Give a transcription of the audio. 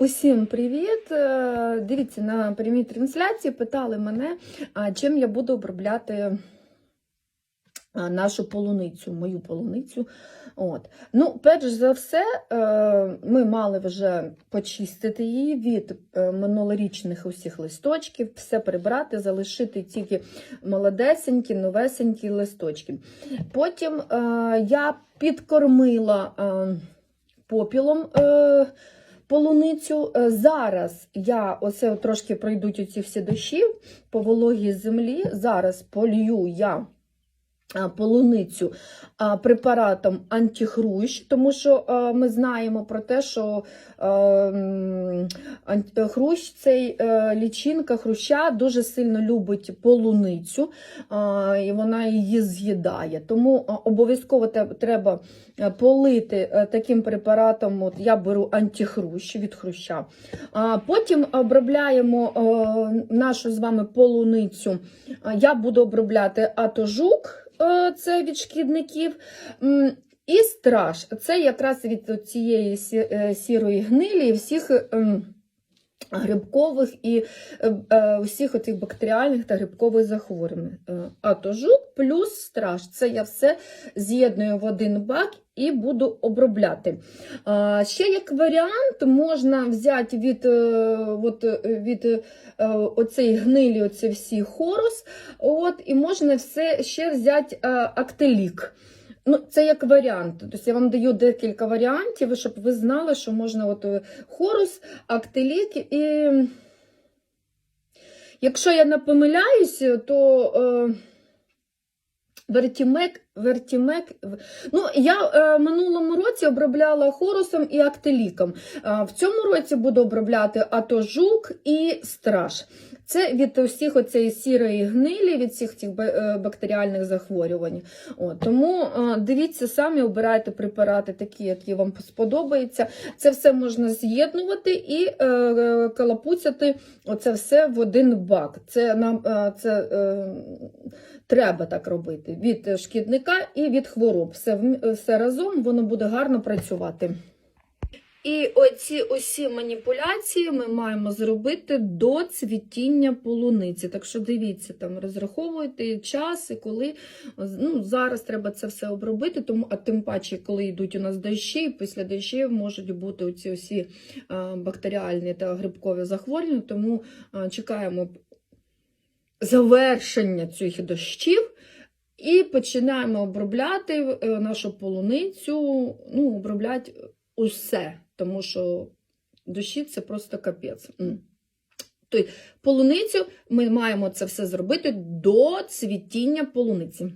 Усім привіт! Е, Дивіться, на прямій трансляції питали мене, чим я буду обробляти нашу полуницю, мою полуницю. От. Ну, перш за все, е, ми мали вже почистити її від е, минулорічних усіх листочків, все прибрати, залишити тільки молодесенькі, новесенькі листочки. Потім я підкормила попілом. Полуницю. Е, Зараз я оце трошки пройдуть оці всі дощі по вологій землі. Зараз полью я полуницю препаратом антихрущ, тому що ми знаємо про те, що хрущ, цей е, лічинка хруща дуже сильно любить полуницю, і вона її з'їдає. Тому обов'язково треба е, полити е, таким препаратом. От я беру антихрущ від хруща. Потім обробляємо нашу з вами полуницю. Я буду обробляти атожук, це від шкідників. І страж, це якраз від цієї е, сірої гнилі і всіх ем, грибкових і е, е, усіх оцих бактеріальних та грибкових захворювань. Е, Атожук плюс страж. Це я все з'єдную в один бак і буду обробляти. А, ще як варіант, можна взяти від, е, от, е, від е, оцей гнилі, оці всі хорус, от, і можна все ще взяти е, актелік. Ну, це як варіант. Тобто я вам даю декілька варіантів, щоб ви знали, що можна от е, хорус, актилік і. Якщо я не помиляюся, то е, вертімек, вертімек. Ну, я е, минулому році обробляла хорусом і актеліком. Е, в цьому році буду обробляти атожук і страж. Це від усіх оцеї сірої гнилі, від всіх цих е, бактеріальних захворювань. От, тому е, дивіться самі, обирайте препарати такі, які вам сподобаються. Це все можна з'єднувати і е, е, калапуцяти оце все в один бак. Це нам е, це. Е, Треба так робити від шкідника і від хвороб. Все, все разом воно буде гарно працювати. І оці усі маніпуляції ми маємо зробити до цвітіння полуниці. Так що дивіться, там розраховуйте час і коли ну, зараз треба це все обробити, тому а тим паче, коли йдуть у нас дощі, після дощів можуть бути оці усі бактеріальні та грибкові захворювання, тому чекаємо завершення цих дощів. І починаємо обробляти е, нашу полуницю, ну, обробляти усе, тому що дощі це просто капець. Тобто полуницю ми маємо це все зробити до цвітіння полуниці.